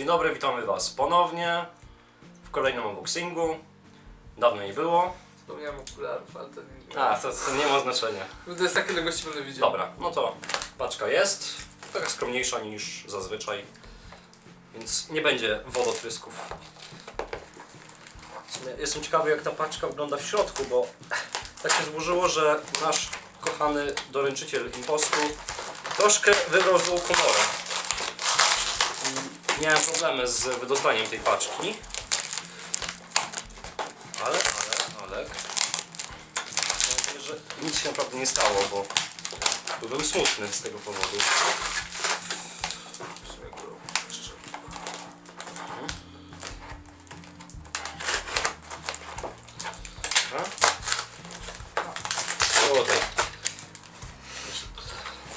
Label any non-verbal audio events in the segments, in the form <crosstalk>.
Dzień dobry, witamy Was ponownie w kolejnym unboxingu. Dawno nie było. Zapomniałem okularów, ale to nie... A, to, to nie ma znaczenia. To jest takie ległości będę widział. Dobra, no to paczka jest. Taka skromniejsza niż zazwyczaj. Więc nie będzie wodotrysków. Jestem ciekawy jak ta paczka wygląda w środku, bo tak się złożyło, że nasz kochany doręczyciel impostu troszkę wybrał złą komorę. Miałem problemy z wydostaniem tej paczki. Ale, ale, ale... Mam nadzieję, że nic się naprawdę nie stało, bo byłem smutny z tego powodu.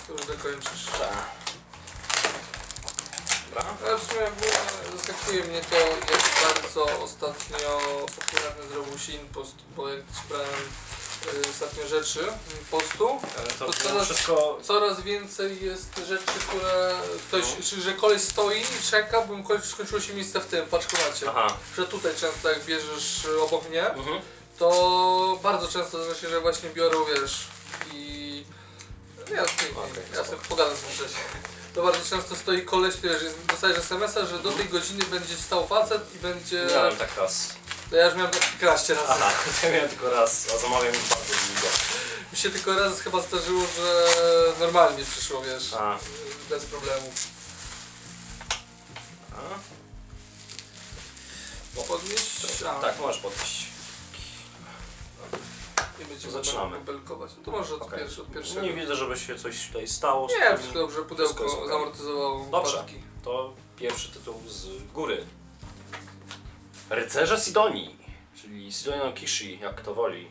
To już dokończysz. Dobra. W sumie ogólnie zaskakuje mnie to, jak bardzo ostatnio popularny zrobił się impost, bo jak czytałem y, ostatnio rzeczy impostu, Ale to, To teraz- wszystko... coraz więcej jest rzeczy, które ktoś, No. czy że koleś stoi i czeka, bo mu kończy- skończyło się miejsce w tym paczkomacie. Aha. Że tutaj często jak bierzesz y, obok mnie, Mhm. to bardzo często zdarza się, że właśnie biorą, wiesz. No ja, okay, Okej, ja sobie pogadam z wcześniej. To bardzo często stoi koleś, który jest- dostajesz SMS-a, że do tej godziny będzie stał facet i będzie... Miałem tak raz. To ja już miałem tak kilkanaście razy. Aha, <laughs> ja miałem tylko raz, a zamawiam już bardzo długo. Mi się tylko raz chyba zdarzyło, że normalnie przyszło, wiesz, A. bez problemu. A? Podnieść? A, Tak, możesz podnieść. Będziemy Zaczynamy. belkować. No to może od, Okej. pierwszy, od pierwszego. Nie widzę, żeby się coś tutaj stało. z Nie, tym. wszystko dobrze, Wszystko jest pudełko okej. zamortyzowało Dobrze. To pierwszy tytuł z góry. Rycerze Sidonii, czyli Sidonia no Kishi, jak kto woli.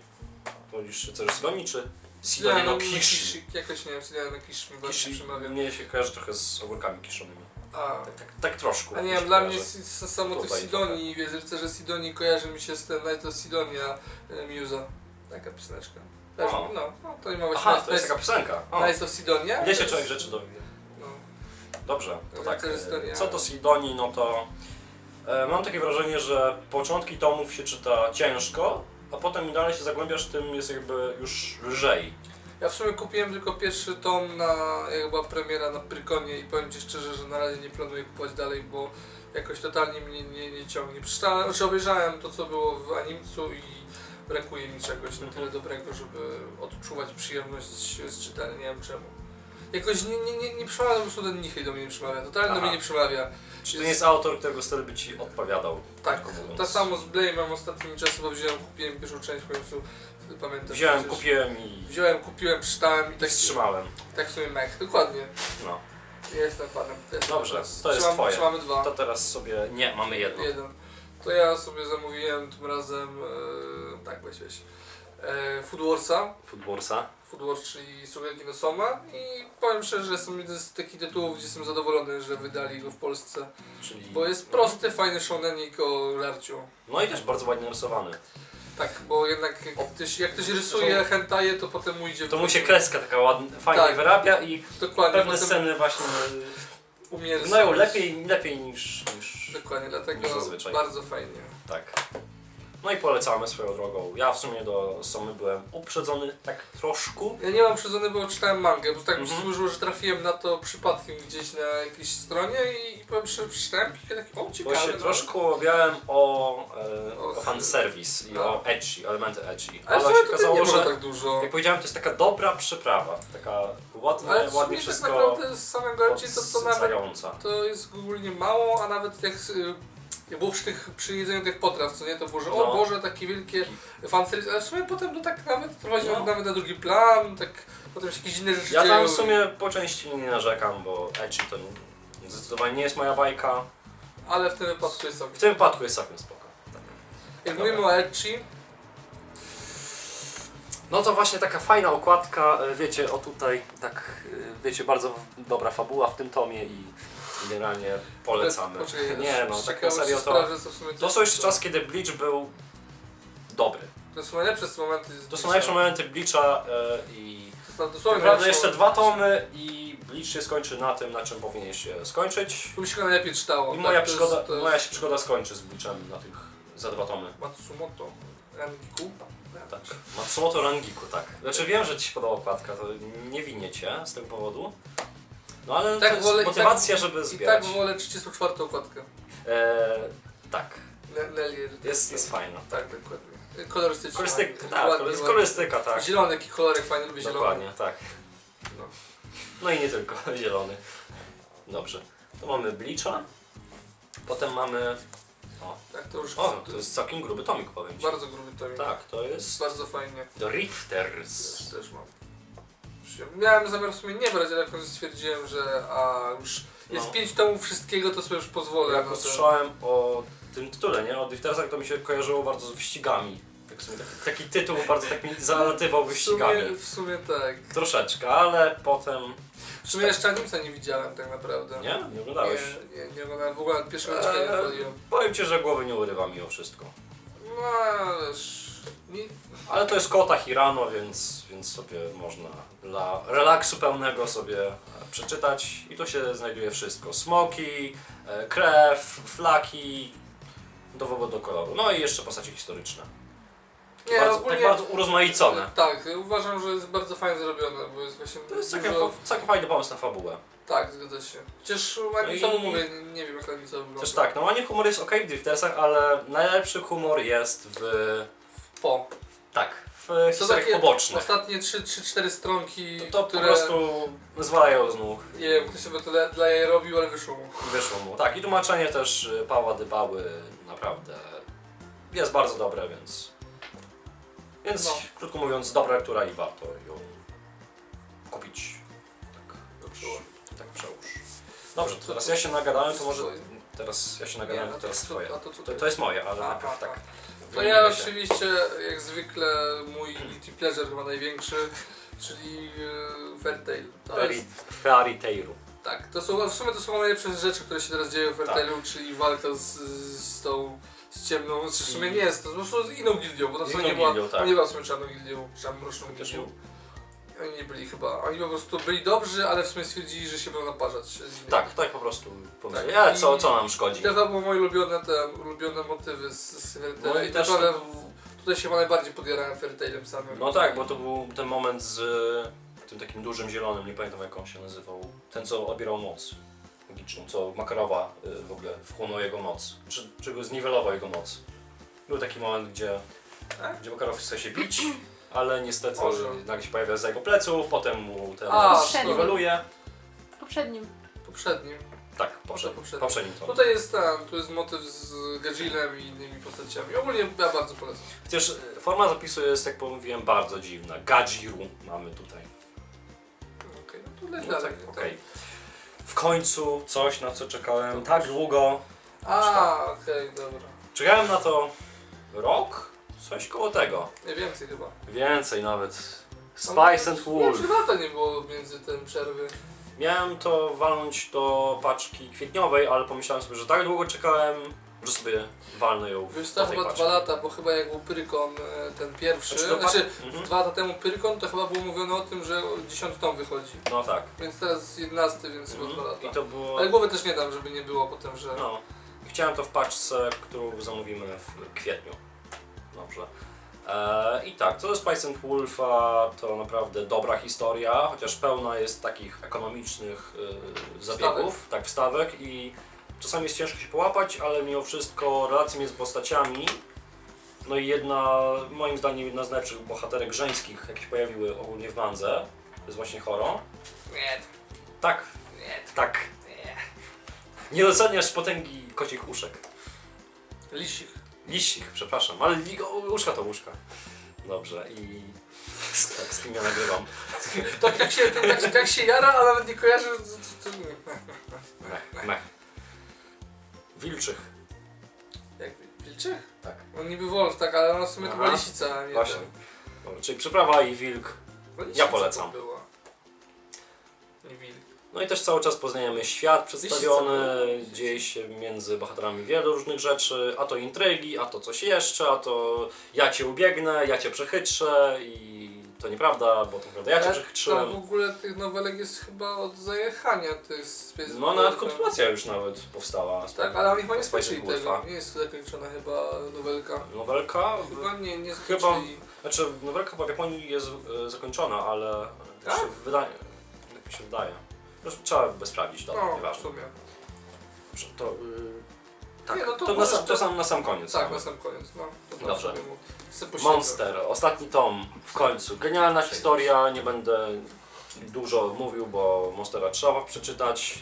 Wolisz Rycerze Sidonii czy Sidonia no Kishi? Jakoś nie wiem, Sidonia no Kishi mi bardzo Kishi przemawia. mnie się kojarzy trochę z ogórkami kiszonymi. A, Tak, tak, tak troszkę. a nie mi wiem, się dla kojarzy. mnie s- s- samo tych Tutaj Sidonii, wiesz, rycerze Sidonii kojarzy mi się z tym Night of Sidonia e, Musa. Taka pioseneczka. Też, O. no, no, to nie ma właśnie Aha, to jest taka piosenka. O, Night of Sidonia. Ile się człowiek rzeczy dowie. No. Dobrze, to tak. Sidonii, Co to Sidonii, no to e, mam takie wrażenie, że początki tomów się czyta ciężko, a potem im dalej się zagłębiasz, tym jest jakby już lżej. Ja w sumie kupiłem tylko pierwszy tom na, jak była premiera na Prykonie i powiem Ci szczerze, że na razie nie planuję kupować dalej, bo jakoś totalnie mnie nie, nie ciągnie. Przeczytałem, znaczy obejrzałem to, co było w animcu i brakuje mi czegoś na tyle dobrego, żeby odczuwać przyjemność z, z czytania, nie wiem czemu. Jakoś nie, nie, nie, nie przemawia, po prostu ten Nichej do mnie nie przemawia, totalnie do Aha. mnie nie przemawia. Czy to nie jest autor, którego styl by ci odpowiadał? Tak, tak samo z Blame'em ostatnimi czasy, bo wziąłem, kupiłem pierwszą część w końcu, pamiętam. Wziąłem, przecież. kupiłem i, Wziąłem, kupiłem, przeczytałem i tak, wstrzymałem. tak w sumie mech, dokładnie. No. Ja jestem fanem. Dobrze, to jest Trzymam- twoje. Trzymamy dwa. To teraz sobie... Nie, mamy jedno. Jeden. To ja sobie zamówiłem tym razem, e, tak weź e, Food Warsa. Foodwarsa. Food Wars, czyli Sugarki no Soma i powiem szczerze, że jestem jeden z takich tytułów, gdzie jestem zadowolony, że wydali go w Polsce. Czyli... Bo jest prosty, fajny shonenik o żarciu. No i też bardzo ładnie narysowany. Tak, bo jednak jak ktoś, jak ktoś rysuje hentaje, to potem mu idzie To mu się kreska taka ładna, fajnie Tak. wyrabia i Dokładnie, pewne potem sceny właśnie umie wyglądają rysować. lepiej, lepiej niż, niż Dokładnie, dlatego niż zazwyczaj. bardzo fajnie. Tak. No i polecamy swoją drogą. Ja w sumie do Somy byłem uprzedzony tak troszkę. Ja nie mam przyzwolony, bo czytałem mangę, bo tak Mhm. złożyło, że trafiłem na to przypadkiem gdzieś na jakiejś stronie i, i powiem szczerze, przeczytałem i takie, o Bo ciekawe. się no. troszkę obawiałem o, e, O, o fanserwis i no. o edgy, elementy edgy. Ale Ale się okazało, że tak dużo. jak powiedziałem, to jest taka dobra przyprawa. Taka ładnie, Ale ładnie tak wszystko naprawdę z samego Elci to, to nawet to jest ogólnie mało, a nawet jak, y, jak było przy, tych, przy jedzeniu tych potraw, co nie, to było, że No. o Boże, takie wielkie fanserwis, ale w sumie potem to tak nawet prowadzi No. nawet na drugi plan, tak potem się jakieś inne rzeczy Ja tam w sumie po części nie narzekam, bo edgy to nie- zdecydowanie nie jest moja bajka. Ale w tym wypadku jest W sobie. tym wypadku jest całkiem spoko. Jak Dobra. mówimy o Elci, No to właśnie taka fajna okładka, e, wiecie, o tutaj, tak, e, wiecie, bardzo dobra fabuła w tym tomie i generalnie polecamy. Poczekaj, Nie no, tak na serio to, sprawdzę, co w sumie to są jeszcze czas, kiedy Bleach był dobry. To są najlepsze momenty. z To są Bleacha. najlepsze momenty Bleacha e, i To są dosłownie naprawdę najlepsze jeszcze dwa tomy i Bleach się skończy na tym, na czym powinien się skończyć. Tu mi się go najlepiej czytało. I tak, moja, to przygoda, jest, to jest moja się przygoda skończy z Bleachem na tych za dwa tomy. Matsumoto. Rangiku. Tak. Matsumoto Rangiku, tak. Znaczy wiem, że Ci się podoba okładka, to nie winię Cię z tego powodu. No ale Tak to jest wolę- i motywacja, tak- żeby I zbierać. tak wolę 34 okładkę. Eee, tak, Nelly. jest, jest fajna. Tak, dokładnie. Kolorystycznie. Kolorystyka, tak, ładnie, kolorystyka, tak. Zielony, jaki kolorek fajny, lubię zielony. Dokładnie, tak. No. No i nie tylko, <laughs> zielony. Dobrze. To mamy Bleacha. Potem mamy... O, Tak, to już o to jest całkiem gruby tomik, powiem Ci. bardzo gruby tomik. Tak, to jest Bardzo fajnie. The Rifters. Też, też mam. Miałem zamiar w sumie nie brać, ale jakoś stwierdziłem, że a już jest No. pięć tomów wszystkiego, to sobie już pozwolę. Jak to- usłyszałem o tym tytule, nie? O Driftersach, to mi się kojarzyło bardzo z wyścigami. Tak w sumie taki, taki tytuł bardzo tak mi zalatywał w wyścigami. sumie, w sumie tak. Troszeczkę, ale potem... W sumie jeszcze Animca nie widziałem tak naprawdę. Nie? Nie oglądałeś? Nie, nie, nie oglądałem. W ogóle pierwszego odcinka nie Eee, wchodziłem. powiem Ci, że głowy nie urywa mimo wszystko. No, wiesz... Ale to jest kota Hirano, więc, więc sobie można dla relaksu pełnego sobie e, przeczytać. I tu się znajduje wszystko. Smoki, e, krew, flaki, do do koloru. No i jeszcze postacie historyczne. nie bardzo, ogólnie... Tak bardzo urozmaicone. Tak, uważam, że jest bardzo fajnie zrobione, bo jest właśnie To jest dużo... całkiem, całkiem fajny pomysł na fabułę. Tak, zgadza się. Chociaż No i- mówię, nie, wiem jak wygląda. Też tak, normalnie humor jest ok w Driftersach, ale najlepszy humor jest w... Po. Tak, w historiach takie pobocznych. ostatnie 3-4 stronki, To, to po które... prostu zwalają z nóg. Nie wiem, ktoś sobie to dla, dla jej robił, ale wyszło mu. Wyszło mu. Tak, i tłumaczenie też y, Pawła Dybały naprawdę jest bardzo dobre, więc. Więc No. krótko mówiąc, dobra lektura i warto ją kupić. Tak, Dobrze. tak przełóż. Dobrze, to teraz ja się nagadałem, to może? Teraz ja się Nie, no to teraz twoje. a to To, ty? to jest moje, ale A, najpierw a, tak. To wymienimy ja się. oczywiście, jak zwykle, mój guilty pleasure chyba największy, czyli e, Fairtail. To Fairy, jest, Fairy Tailu. tak, to są, w sumie to są najlepsze rzeczy, które się teraz dzieją w Fairtailu, czyli walka z, z tą z ciemną, w sumie nie jest to, po prostu z inną gildią, bo to Z inną nie była, gildią, tak. nie była w sumie czarną gildią, czy mroczną Też gildią. Oni nie byli chyba, oni po prostu byli dobrzy, ale w sumie stwierdzili, że się będą naparzać. Tak, tak po prostu pomyśleli, Tak. e, co, co nam szkodzi? to chyba były moje ulubione, te, ulubione motywy z, z. No i I też naprawdę to- w- tutaj się chyba najbardziej podjarałem Fairtailem samym. No tak, bo to był ten moment z y, tym takim dużym zielonym, nie pamiętam jak on się nazywał. Ten co odbierał moc magiczną, co Makarowa y, w ogóle wchłonął jego moc. Czy, czy go zniwelował jego moc. Był taki moment, gdzie, Tak? gdzie Makarow chce się bić, ale niestety Może. nagle się pojawia za jego pleców, potem mu ten A, niweluje. poprzednim. Poprzednim. Tak, poprzednim, poprzednim. poprzednim to. Tutaj jest ten, tu jest motyw z Gadzilem i innymi postaciami. Ogólnie ja bardzo polecam. Chociaż y, forma zapisu jest, jak mówiłem, bardzo dziwna. Gajiru mamy tutaj. Okej, no to leć No dalej. tak, okej. W końcu coś, na co czekałem tak długo. A, okej, dobra. Czekałem na to rok? Coś koło tego. Nie więcej chyba. Więcej nawet. Spice and Wolf. trzy lata nie było między tym przerwy. Miałem to walnąć do paczki kwietniowej, ale pomyślałem sobie, że tak długo czekałem, że sobie walnę ją w Wiesz, do to tej chyba paczki. dwa lata, bo chyba jak był Pyrkon e, ten pierwszy, Znaczy, znaczy, pa- Mhm. dwa lata temu Pyrkon, to chyba było mówione o tym, że 10 tom wychodzi. No tak. Więc teraz 11, więc chyba dwa Mhm. lata. I to było... Ale głowy też nie dam, żeby nie było potem, że... No. Chciałem to w paczce, którą zamówimy w kwietniu. Dobrze. E, I tak, co do Spice and Wolfa to naprawdę dobra historia, chociaż pełna jest takich ekonomicznych y, zabiegów, tak, wstawek i czasami jest ciężko się połapać, ale mimo wszystko relacje między postaciami, no i jedna, moim zdaniem jedna z najlepszych bohaterek żeńskich, jakie się pojawiły ogólnie w Mandze, to jest właśnie Horo. Nie, Tak, nie, tak. nie. Doceniasz potęgi kocich uszek. Lisich. Przepraszam, ale li- o, łóżka to łóżka. Dobrze i <laughs> z, tak, z kim ja nagrywam. <laughs> Tak jak się, tak, tak się jara, a nawet nie kojarzy... To, to, nie. Mech, mech. Wilczych. Jak Wilczych? Tak. On niby Wolf, tak, ale ona w sumie to była Aha. lisica, a nie Właśnie. Dobra, czyli przyprawa i wilk. Bo lisica Ja polecam. to Była. No i też cały czas poznajemy świat przedstawiony, dzieje się między bohaterami wiele różnych rzeczy, a to intrygi, a to coś jeszcze, a to ja cię ubiegnę, ja cię przechytrzę i to nieprawda, bo to prawda ja cię przechytrzyłem. W ogóle tych nowelek jest chyba od zajechania. Jest Space No nawet kontynuacja już nawet powstała. Tak, ale oni chyba nie Space skończyli Wolfa. tego. Nie jest zakończona chyba nowelka. Nowelka? Chyba nie, nie Chyba- skończyli. Znaczy, nowelka w Japonii jest e, zakończona, ale Tak? się wydaje, tak mi się wydaje. Zresztą trzeba by sprawdzić, dobra, No, w nieważne. sumie. Dobrze, To, yy, tak, Nie, no to to, na, sam, to sam, na sam koniec. Tak, mamy. na sam koniec, no. To Dobrze. Monster, ostatni tom, w końcu. Genialna historia, nie będę dużo mówił, bo Monstera trzeba przeczytać.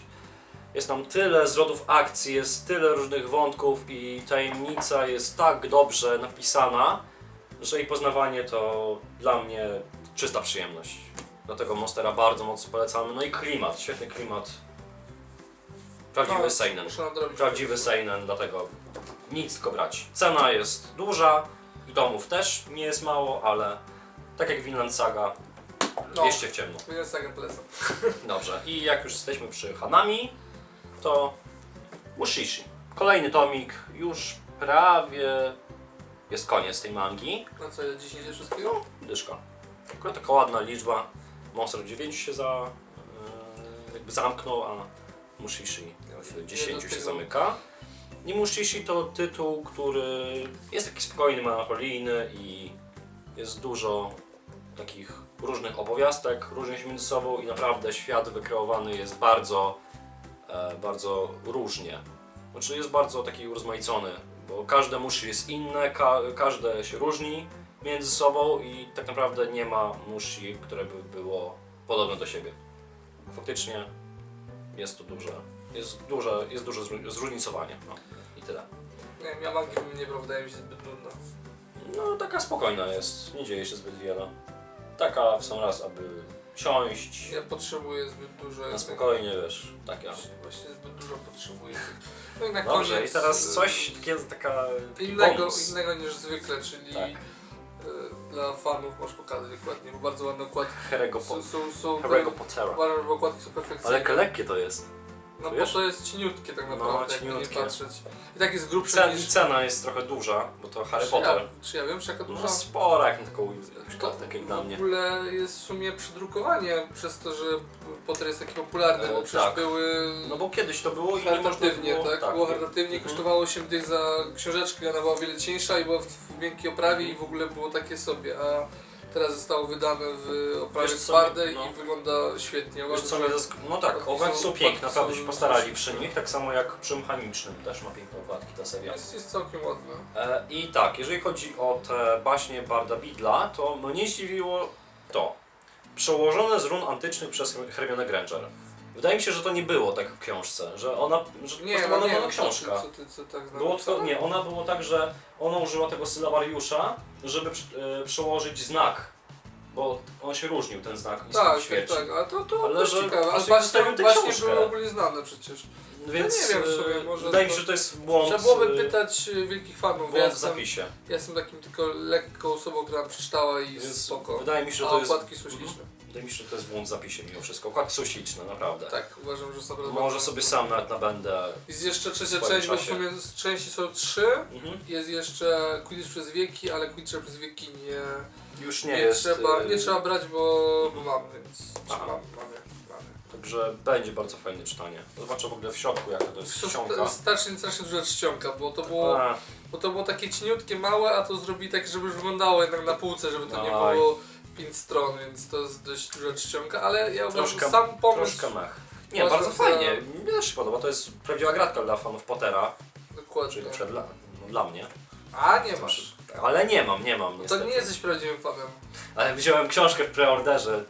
Jest tam tyle zwrotów akcji, jest tyle różnych wątków i tajemnica jest tak dobrze napisana, że jej poznawanie to dla mnie czysta przyjemność. Dlatego Monstera bardzo mocno polecamy. No i klimat, świetny klimat. Prawdziwy No, seinen. Prawdziwy seinen, dlatego nic tylko brać. Cena jest duża i domów też nie jest mało, ale tak jak Vinland Saga, No. wierzcie w ciemno. Więc tak polecam. <laughs> Dobrze, i jak już jesteśmy przy Hanami, to Mushishi. Kolejny tomik, już prawie jest koniec tej mangi. No co, 10 wszystkiego? Dyszka. Tylko taka ładna liczba. Monster w 9 się za, yy, jakby zamknął, a Mushishi w 10 się zamyka. I Mushishi to tytuł, który jest taki spokojny, melancholijny i jest dużo takich różnych opowiastek, różni się między sobą i naprawdę świat wykreowany jest bardzo, e, bardzo różnie. Znaczy jest bardzo taki urozmaicony, bo każde mushi jest inne, ka każde się różni między sobą i tak naprawdę nie ma mushi, które by było podobne do siebie. Faktycznie jest to duże, jest duże, jest duże zró- zróżnicowanie. No. I tyle. Nie wiem, ja mangi bym nie brał, wydaje mi się zbyt nudna. No taka spokojna jest, nie dzieje się zbyt wiele. Taka w sam raz, aby siąść Ja potrzebuję zbyt dużo. na spokojnie, wiesz, taka. Właśnie, właśnie zbyt dużo potrzebuję. No i na Dobrze, koniec, i teraz y, coś taka innego, bonus. innego niż zwykle, czyli Tak. Dla fanów masz pokazać dokładnie, bo bardzo ładne okładki Harry'ego są. po są, są Harry'ego Pottera. Okładki są perfekcyjne. Ale jakie lekkie to jest. No bo wiesz? to jest cieniutkie tak No, naprawdę, jakby nie cieniutkie. patrzeć. I tak jest grubsze Cen, niż... cena jest trochę duża, bo to Harry czy Potter. Ja, czy ja wiem, czy jaka duża? No spora jak na taką To tak jak dla mnie. W ogóle jest w sumie przedrukowanie przez to, że Potter jest taki popularny, E, bo przecież tak. były No bo kiedyś to było i nie można charytatywnie, było... tak? Było charytatywnie, Mhm. kosztowało się dych za książeczkę, ona była o wiele cieńsza i była w, w miękkiej oprawie i w ogóle było takie sobie, a teraz zostało wydane w oprawie Wiesz co, twardej no. i wygląda świetnie. Wiesz co że- mnie zask- No tak, Okładki okładki są- są piękne, naprawdę się postarali przy nich, tak samo jak przy mechanicznym też ma piękne okładki ta seria. jest, jest całkiem ładna. E, I tak, jeżeli chodzi o te baśnie Barda Bidla, to mnie zdziwiło to. Przełożone z run antycznych przez Hermione Granger. Wydaje mi się, że to nie było tak w książce, że ona, że Nie, po prostu no ona nie co książka. co ty, co tak Było to, nie, ona było tak, że ona użyła tego sylabariusza, żeby e, przełożyć znak, bo on się różnił, ten znak Tak, tak, śmierci. tak, ale to, to, Ale że ciekawe, ale właśnie, właśnie były ogólnie znane przecież. Więc nie wiem w e, może wydaje mi się, że to jest błąd, Trzeba byłoby e, pytać y, wielkich fanów, ja błąd w jestem, zapisie. ja jestem takim tylko lekką osobą, która przeczytała i Więc spoko. wydaje mi się, że A to jest, okładki są śliczne. Wydaje mi się, że to jest błąd w zapisie mimo wszystko. Okładki są śliczne, naprawdę. Tak, uważam, że bardzo Może sobie sam nawet nabędę. Jest jeszcze trzecia swoim część, bo w czasie. sumie z części są trzy. Mhm. Jest jeszcze Quidditch przez wieki, ale Quidditcha przez wieki nie, Już nie, nie, jest. trzeba, e, nie trzeba brać, bo, bo mam, więc Aha. mamy, mamy, mamy. Także będzie bardzo fajne czytanie. Zobaczę w ogóle w środku, jaka to jest ściąga. strasznie, strasznie duża czcionka, bo to było, A, bo to było takie cieniutkie, małe, a to zrobili tak, żeby już wyglądało jednak na półce, żeby to nie było pięć stron, więc to jest dość duża czcionka, ale ja uważam, Troszkę- że sam pomysł, troszkę mech. Nie, Uważam, bardzo że- fajnie. Mnie też się podoba. To jest prawdziwa gratka dla fanów Pottera, dokładnie. czyli na przykład dla, no, dla mnie. A, nie masz. Ale nie mam, nie mam to niestety. nie jesteś prawdziwym fanem. Ale wziąłem książkę w preorderze,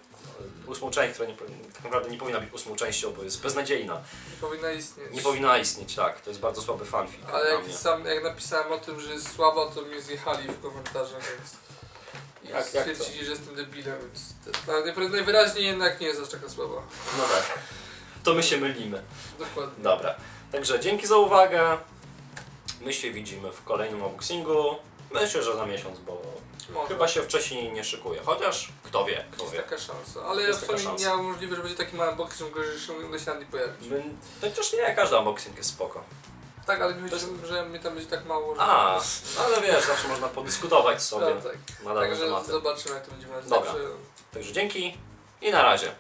ósmą część, która nie, powi- tak naprawdę nie powinna być ósmą częścią, bo jest beznadziejna. Nie powinna istnieć. Nie powinna istnieć, tak. To jest bardzo słaby fanfic Ale dla jak, mnie. sam, jak napisałem o tym, że jest słaba, to mnie zjechali w komentarzach, więc... Jak- jak to? stwierdzili, że jestem debilem, więc... to- Najwyraźniej jednak nie jest aż taka słaba. No tak. To my się mylimy. Dokładnie. Dobra. Także dzięki za uwagę. My się widzimy w kolejnym unboxingu. Myślę, że za miesiąc, bo Może. chyba się wcześniej nie szykuje. Chociaż kto wie, kto Jest wie. taka szansa. Ale Jest w taka sumie szansa. miałem możliwe, że będzie taki mały box, że się na nie pojawić. My- Chociaż nie, każdy unboxing jest spoko. Tak, ale mi chodzi, że mnie tam będzie tak mało, że... A, no ale wiesz, zawsze można podyskutować sobie tak, tak. na dane Także tematy. zobaczymy jak to będzie wyglądać. Dobra. Także dzięki i na razie.